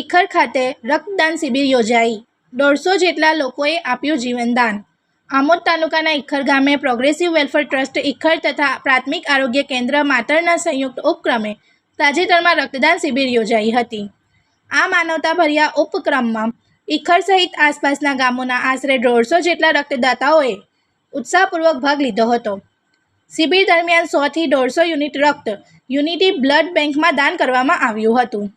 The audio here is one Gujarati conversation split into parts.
ઇખર ખાતે રક્તદાન શિબિર યોજાઈ. દોઢસો જેટલા લોકોએ આપ્યું જીવનદાન. આમોદ તાલુકાના ઇખર ગામે પ્રોગ્રેસિવ વેલફેર ટ્રસ્ટ ઇખર તથા પ્રાથમિક આરોગ્ય કેન્દ્ર માતરના સંયુક્ત ઉપક્રમે તાજેતરમાં રક્તદાન શિબિર યોજાઈ હતી. આ માનવતાભર્યા ઉપક્રમમાં ઇખર સહિત આસપાસના ગામોના આશરે દોઢસો જેટલા રક્તદાતાઓએ ઉત્સાહપૂર્વક ભાગ લીધો હતો. શિબિર દરમિયાન સોથી દોઢસો યુનિટ રક્ત યુનિટી બ્લડ બેંકમાં દાન કરવામાં આવ્યું હતું.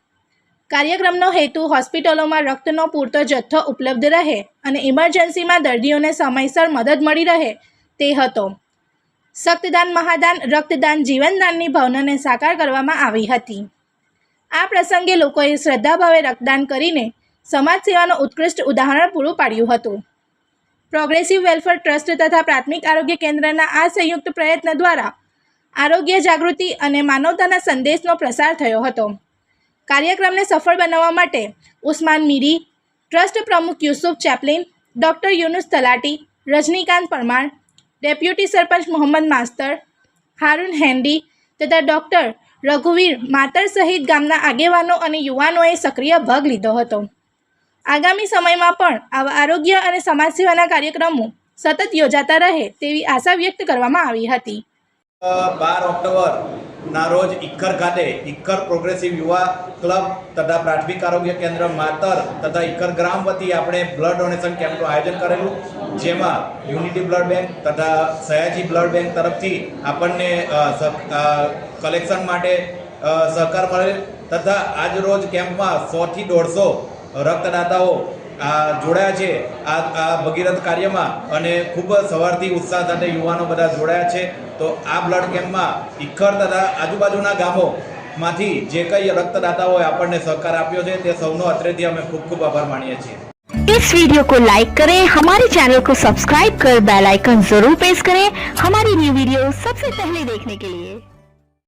કાર્યક્રમનો હેતુ હોસ્પિટલોમાં રક્તનો પૂરતો જથ્થો ઉપલબ્ધ રહે અને ઇમરજન્સીમાં દર્દીઓને સમયસર મદદ મળી રહે તે હતો. સક્તદાન મહાદાન, રક્તદાન જીવનદાનની ભાવનાને સાકાર કરવામાં આવી હતી. આ પ્રસંગે લોકોએ શ્રદ્ધાભાવે રક્તદાન કરીને સમાજ સેવાનું ઉત્કૃષ્ટ ઉદાહરણ પૂરું પાડ્યું હતું. પ્રોગ્રેસિવ વેલફેર ટ્રસ્ટ તથા પ્રાથમિક આરોગ્ય કેન્દ્રના આ સંયુક્ત પ્રયત્ન દ્વારા આરોગ્ય જાગૃતિ અને માનવતાના સંદેશનો પ્રસાર થયો હતો. કાર્યક્રમને સફળ બનાવવા માટે ઉસ્માન મીરી, ટ્રસ્ટ પ્રમુખ Yusuf Chaplin, doctor Yunus Talati, Rajinikant Parmar, deputy sarpanch Mohammad Master, Harun Handi તથા ડૉક્ટર રઘુવીર માતર સહિત ગામના આગેવાનો અને યુવાનોએ સક્રિય ભાગ લીધો હતો. આગામી સમયમાં પણ આવા આરોગ્ય અને સમાજ સેવાના કાર્યક્રમો સતત યોજાતા રહે તેવી આશા વ્યક્ત કરવામાં આવી હતી. બાર ઓક્ટોબર ના રોજ ઇક્કર ખાતે ઇક્કર પ્રોગ્રેસિવ યુવા ક્લબ તથા પ્રાથમિક આરોગ્ય કેન્દ્ર માતર તથા ઇક્કર ગ્રામ વતી આપણે બ્લડ ડોનેશન કેમ્પનું આયોજન કરેલું. જેમાં યુનિટી બ્લડ બેંક તથા સયાજી બ્લડ બેંક તરફથી આપણને કલેક્શન માટે સહકાર મળેલ તથા આજ રોજ કેમ્પમાં સોથી દોઢસો રક્તદાતાઓ આ જોડાયા છે આ આ ભગીરથ કાર્યમાં અને ખૂબ જ સવારથી ઉત્સાહ સાથે યુવાનો બધા જોડાયા છે તો આ બ્લડ કેમ્પમાં ઇખર તથા આજુબાજુના ગામોમાંથી જે કંઈ રક્તદાતાઓએ આપણને સહકાર આપ્યો છે તે સૌનો અત્રેથી અમે ખૂબ ખૂબ આભાર માનીએ છીએ इस वीडियो को लाइक करें हमारे चैनल को सब्सक्राइब कर बेल आइकन जरूर प्रेस करें हमारी न्यू वीडियो सबसे पहले देखने के लिए